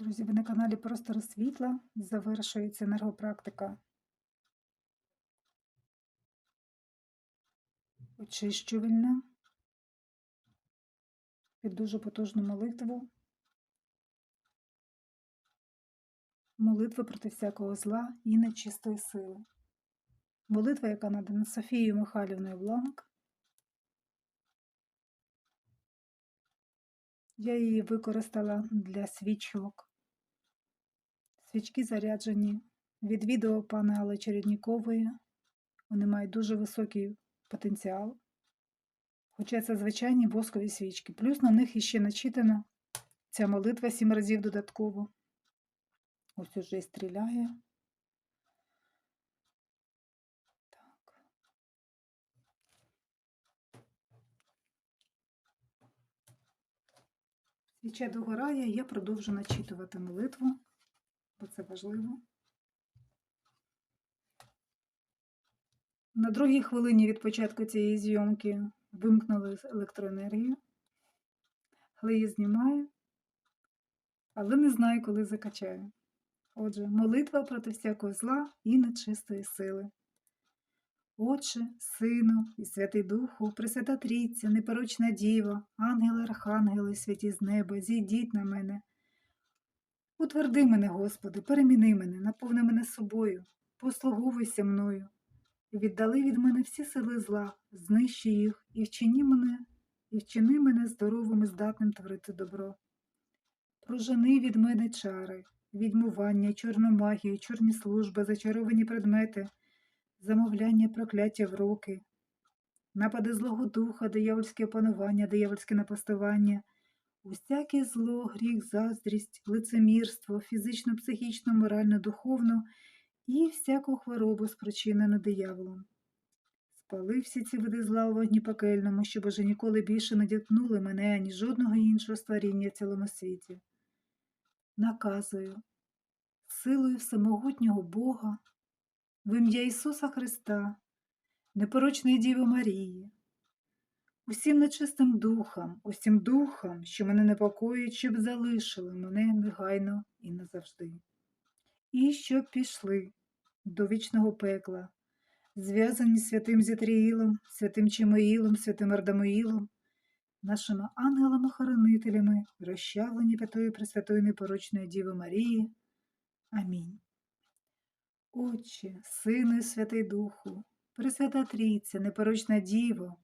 Друзі, ви на каналі Простори світла. Завершується енергопрактика. Очищувальна. Під дуже потужну молитву. Молитва проти всякого зла і нечистої сили. Молитва, яка надана Софією Михайлівною Бланк. Я її використала для свічок. Свічки заряджені від відео пана Алли Череднікової. Вони мають дуже високий потенціал. Хоча це звичайні воскові свічки. Плюс на них іще начитана ця молитва сім разів додатково. Ось уже і стріляє. Так. Свіча догорає, я продовжу начитувати молитву, бо це важливо. На другій хвилині від початку цієї зйомки вимкнули електроенергію, але її знімаю, але не знаю, коли закачаю. Отже, молитва проти всякого зла і нечистої сили. Отче, Сину і Святий Духу, Пресвята Трійця, непорочна Діва, ангели, архангели, святі з неба, зійдіть на мене. Утверди мене, Господи, переміни мене, наповни мене собою, послуговуйся мною, віддали від мене всі сили зла, знищи їх, і вчини мене, і вчини мене здоровим і здатним творити добро. Прожени від мене чари, відьмування, чорну магію, чорні служби, зачаровані предмети замовляння прокляття в руки, напади злого духа, диявольське опанування, диявольське напастування, усяке зло, гріх, заздрість, лицемірство, фізично, психічно, морально, духовно і всяку хворобу, спричинену дияволом. Спали всі ці види зла у вогні пекельному, щоб уже ніколи більше не діткнули мене, ані жодного іншого створіння в цілому світі. Наказую, силою всемогутнього Бога, в ім'я Ісуса Христа, непорочної Діви Марії, усім нечистим духам, усім духам, що мене непокоїть, щоб залишили мене негайно і назавжди, і щоб пішли до вічного пекла, зв'язані святим Зітріїлом, святим Чимоїлом, святим Ардамоїлом, нашими ангелами-хоронителями, розчавлені п'ятою Пресвятої непорочної Діви Марії. Амінь. Отче, Сину і Святий Духу, Пресвята Трійця, непорочна Діво,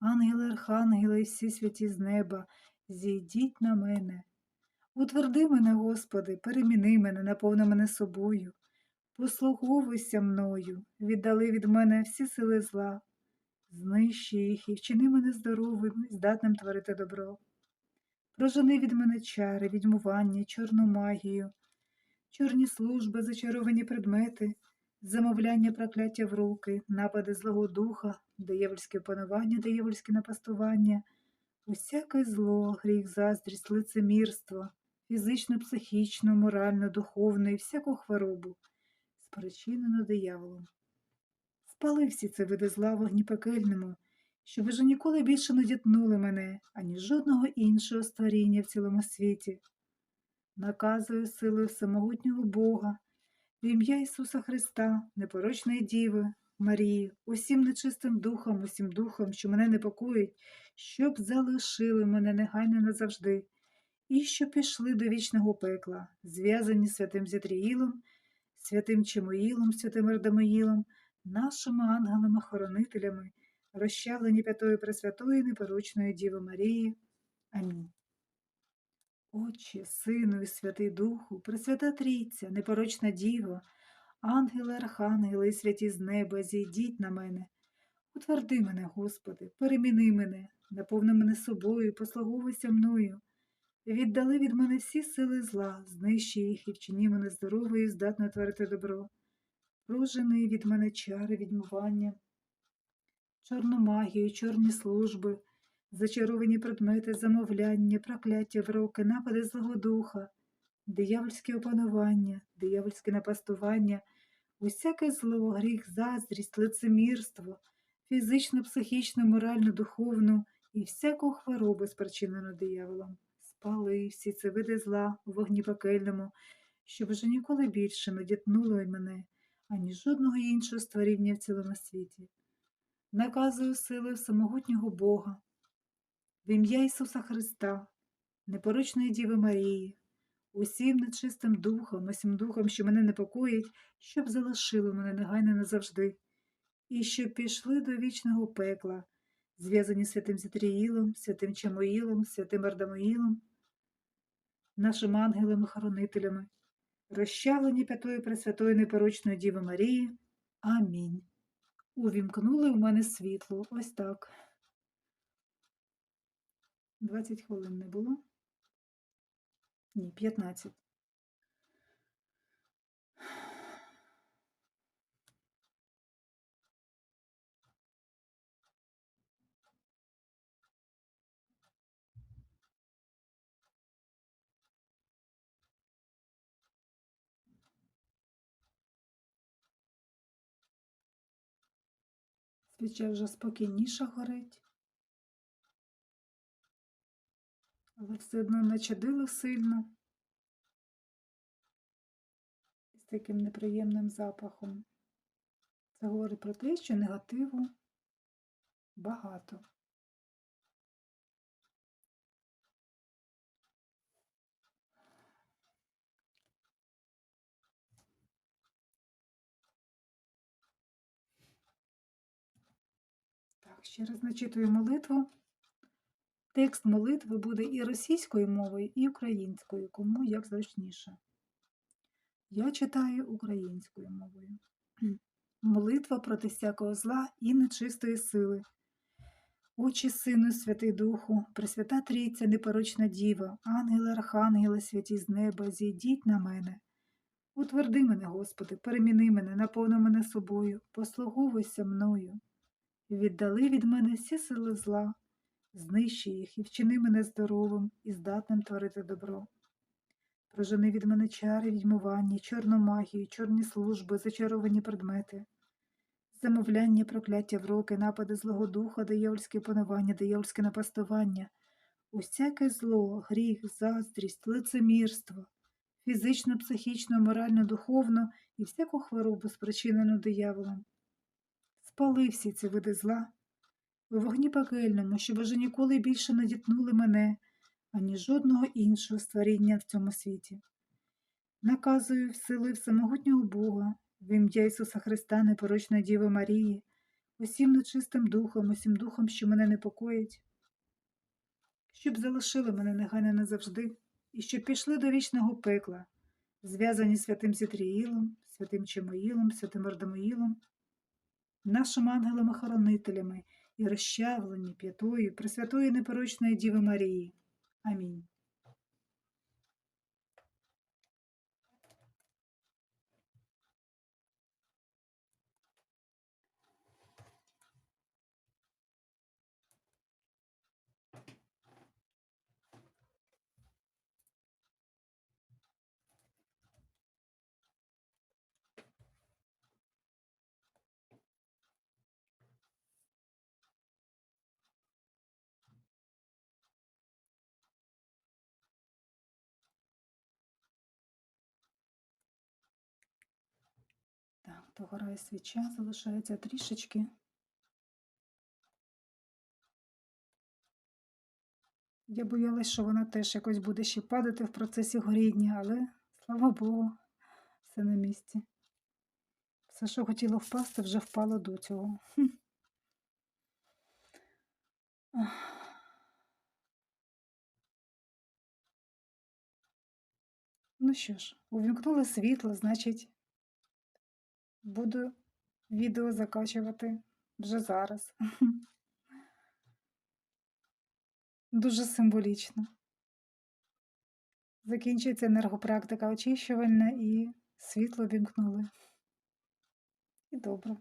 ангели, архангели всі святі з неба, зійдіть на мене. Утверди мене, Господи, переміни мене, наповни мене собою, послуговуйся мною, віддали від мене всі сили зла, знищи їх і вчини мене здоровим здатним творити добро. Прожени від мене чари, відьмування, чорну магію чорні служби, зачаровані предмети, замовляння прокляття в руки, напади злого духа, диявольське панування, диявольське напастування, усяке зло, гріх, заздрість, лицемірство, фізично, психічно, морально, духовно і всяку хворобу, спричинену дияволом. Спали всі ці види зла в огні пекельному, щоб вже ніколи більше не дітнули мене, ані жодного іншого створіння в цілому світі наказую силою всемогутнього Бога, в ім'я Ісуса Христа, непорочної Діви, Марії, усім нечистим духом, усім духом, що мене непокоїть, щоб залишили мене негайно назавжди, і що пішли до вічного пекла, зв'язані святим Зітріїлом, святим Чимоїлом, святим Ардамоїлом, нашими ангелами-хоронителями, розчавлені п'ятої Пресвятої непорочної Діви Марії. Амінь. Отче, Сину і Святий Духу, Пресвята Трійця, непорочна Діва, ангели, архангели і святі з неба, зійдіть на мене. Утверди мене, Господи, переміни мене, наповни мене собою, послуговуйся мною. Віддали від мене всі сили зла, знищи їх і вчині мене здоровою і здатно творити добро. Прожени від мене чари, відмивання, чорну магію, чорні служби зачаровані предмети, замовляння, прокляття в руки, напади злого духа, диявольське опанування, диявольське напастування, усяке зло, гріх, заздрість, лицемірство, фізично, психічно, морально, духовну і всяку хворобу, спричинену дияволом. спали всі ці види зла у вогні пекельному, щоб вже ніколи більше не дітнуло й мене, ані жодного іншого створіння в цілому світі. Наказую силою всемогутнього Бога, в ім'я Ісуса Христа, непорочної Діви Марії, усім нечистим духом, усім духом, що мене непокоїть, щоб залишили мене негайно назавжди, і щоб пішли до вічного пекла, зв'язані святим Зітріїлом, святим Чамоїлом, святим Ардамоїлом, нашими ангелами-хоронителями, розчавлені п'ятої Пресвятої непорочної Діви Марії. Амінь. Увімкнули в мене світло. Ось так. 20 хвилин не було. Ні, 15. Свіча вже спокійніше горить. Але все одно начадило сильно. З таким неприємним запахом. Це говорить про те, що негативу багато. Ще раз начитую молитву. Текст молитви буде і російською мовою, і українською, кому як зручніше. Я читаю українською мовою. Молитва проти всякого зла і нечистої сили. Очі Сину, Святий Духу, Пресвята Трійця, непорочна Діва, ангели, архангели, святі з неба, зійдіть на мене. Утверди мене, Господи, переміни мене, наповни мене собою, послуговуйся мною. Віддали від мене всі сили зла, знищи їх і вчини мене здоровим і здатним творити добро. Прожени від мене чари, відьмування, чорну магію, чорні служби, зачаровані предмети, замовляння, прокляття в роки, напади злого духа, диявольське панування, диявольське напастування, усяке зло, гріх, заздрість, лицемірство, фізично, психічно, морально, духовно і всяку хворобу, спричинену дияволом. Спали всі ці види зла у вогні пекельному, щоб уже ніколи більше не дітнули мене, ані жодного іншого створіння в цьому світі. Наказую в силу всемогутнього Бога, в ім'я Ісуса Христа, непорочної Діви Марії, усім нечистим духом, усім духом, що мене непокоїть, щоб залишили мене негайно назавжди, і щоб пішли до вічного пекла, зв'язані святим Зітріїлом, святим Чимоїлом, святим Ардамоїлом, нашими ангелами-хоронителями і розчавлені п'ятою Пресвятої непорочної Діви Марії. Амінь. Так, догорає свіча, залишається трішечки. Я боялась, що вона теж якось буде ще падати в процесі горіння, але, слава Богу, все на місці. Все, що хотіло впасти, вже впало до цього. Ну що ж, увімкнули світло, значить, буду відео закачувати вже зараз. Дуже символічно. Закінчується енергопрактика очищувальна і світло вімкнули. І добре.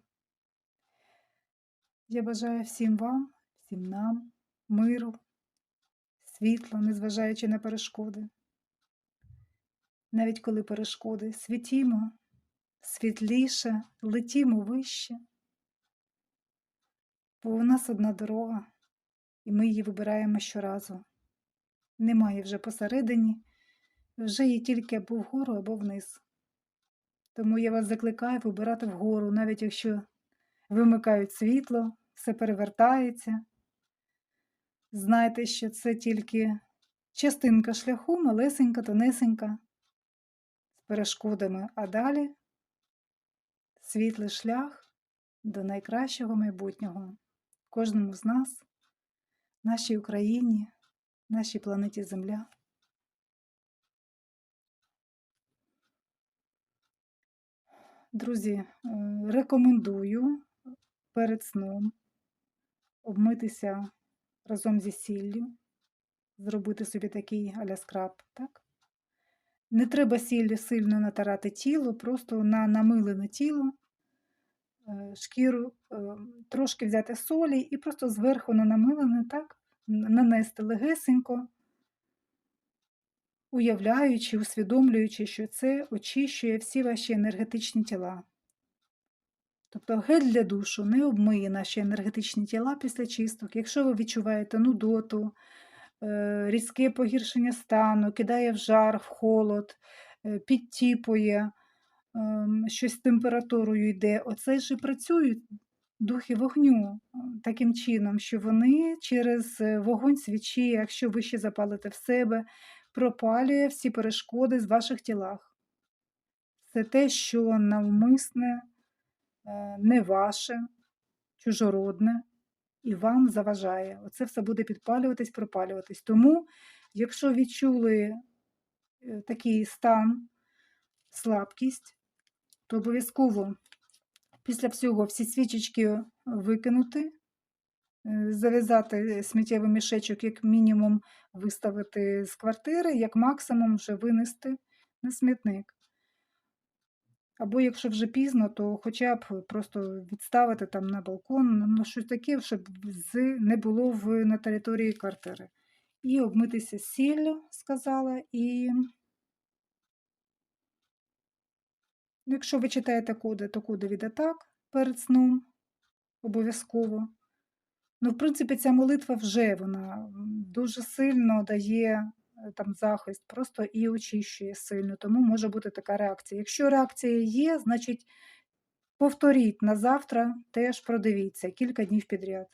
Я бажаю всім вам, всім нам, миру, світла, незважаючи на перешкоди. Навіть коли перешкоди світімо, світліше, летімо вище. Бо у нас одна дорога, і ми її вибираємо щоразу. немає вже посередині, вже є тільки або вгору, або вниз. Тому я вас закликаю вибирати вгору, навіть якщо вимикають світло, все перевертається. Знайте, що це тільки частинка шляху, малесенька, тонесенька, з перешкодами, а далі світлий шлях до найкращого майбутнього. Кожному з нас, нашій Україні, нашій планеті Земля. Друзі, е, рекомендую перед сном обмитися разом зі сіллю, зробити собі такий аля скраб, так? Не треба сіллю сильно натирати тіло, просто на намилене тіло, е, шкіру, е, трошки взяти солі і просто зверху на намилене, так, нанести легесенько, уявляючи, усвідомлюючи, що це очищує всі ваші енергетичні тіла. Тобто гель для душу не обмиє наші енергетичні тіла після чисток. Якщо ви відчуваєте нудоту, різке погіршення стану, кидає в жар, в холод, е, підтіпує, ем, щось з температурою йде, оце ж і працюють духи вогню е, таким чином, що вони через вогонь свічі, якщо ви ще запалите в себе, пропалює всі перешкоди з ваших тілах. Це те, що навмисне. Е, не ваше, чужородне і вам заважає. Оце все буде підпалюватись, пропалюватись. Тому, якщо відчули е, такий стан, слабкість, то обов'язково після всього всі свічечки викинути, е, зав'язати сміттєвий мішечок, як мінімум, виставити з квартири, як максимум вже винести на смітник. Або якщо вже пізно, то хоча б просто відставити там на балкон, ну щось таке, щоб не було в, на території квартири. І обмитися сіллю, сказала, і якщо ви читаєте коди, то коди від атак перед сном обов'язково. Ну, в принципі, ця молитва вже вона дуже сильно дає Е, там захист, просто і очищує сильно, тому може бути така реакція. Якщо реакція є, значить повторіть на завтра, теж продивіться кілька днів підряд.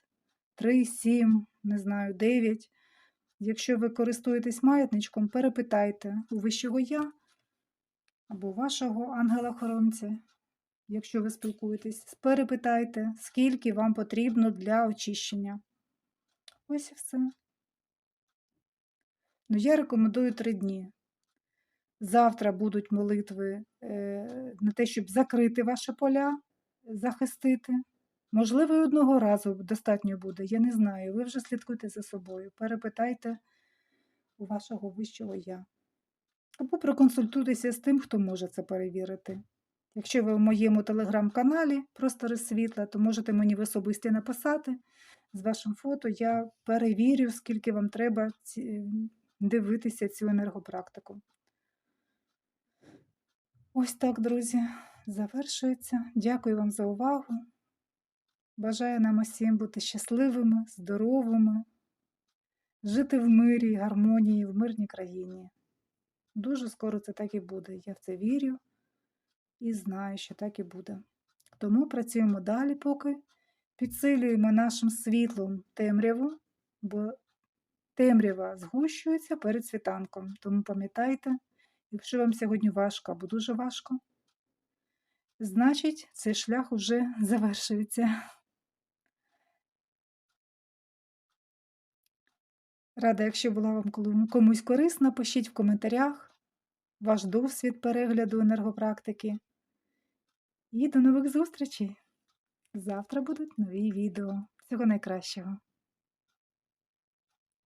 3, 7, не знаю, 9. Якщо ви користуєтесь маятничком, перепитайте у вищого я або вашого ангела-хоронця. Якщо ви спілкуєтесь, перепитайте, скільки вам потрібно для очищення. Ось і все. Ну, я рекомендую три дні. Завтра будуть молитви е, на те, щоб закрити ваші поля, захистити. Можливо, і одного разу достатньо буде, я не знаю. Ви вже слідкуйте за собою, перепитайте у вашого вищого я. Або проконсультуйтеся з тим, хто може це перевірити. Якщо ви в моєму телеграм-каналі Простори світла, то можете мені в особисті написати з вашим фото. Я перевірю, скільки вам треба дивитися цю енергопрактику. Ось так, друзі, завершується. Дякую вам за увагу. Бажаю нам усім бути щасливими, здоровими, жити в мирі, гармонії, в мирній країні. Дуже скоро це так і буде. Я в це вірю і знаю, що так і буде. Тому працюємо далі, поки підсилюємо нашим світлом темряву, бо Темрява згущується перед світанком, тому пам'ятайте, якщо вам сьогодні важко або дуже важко, значить цей шлях уже завершується. Рада, якщо була вам комусь корисна, пишіть в коментарях ваш досвід перегляду енергопрактики. І до нових зустрічей! Завтра будуть нові відео. Всього найкращого!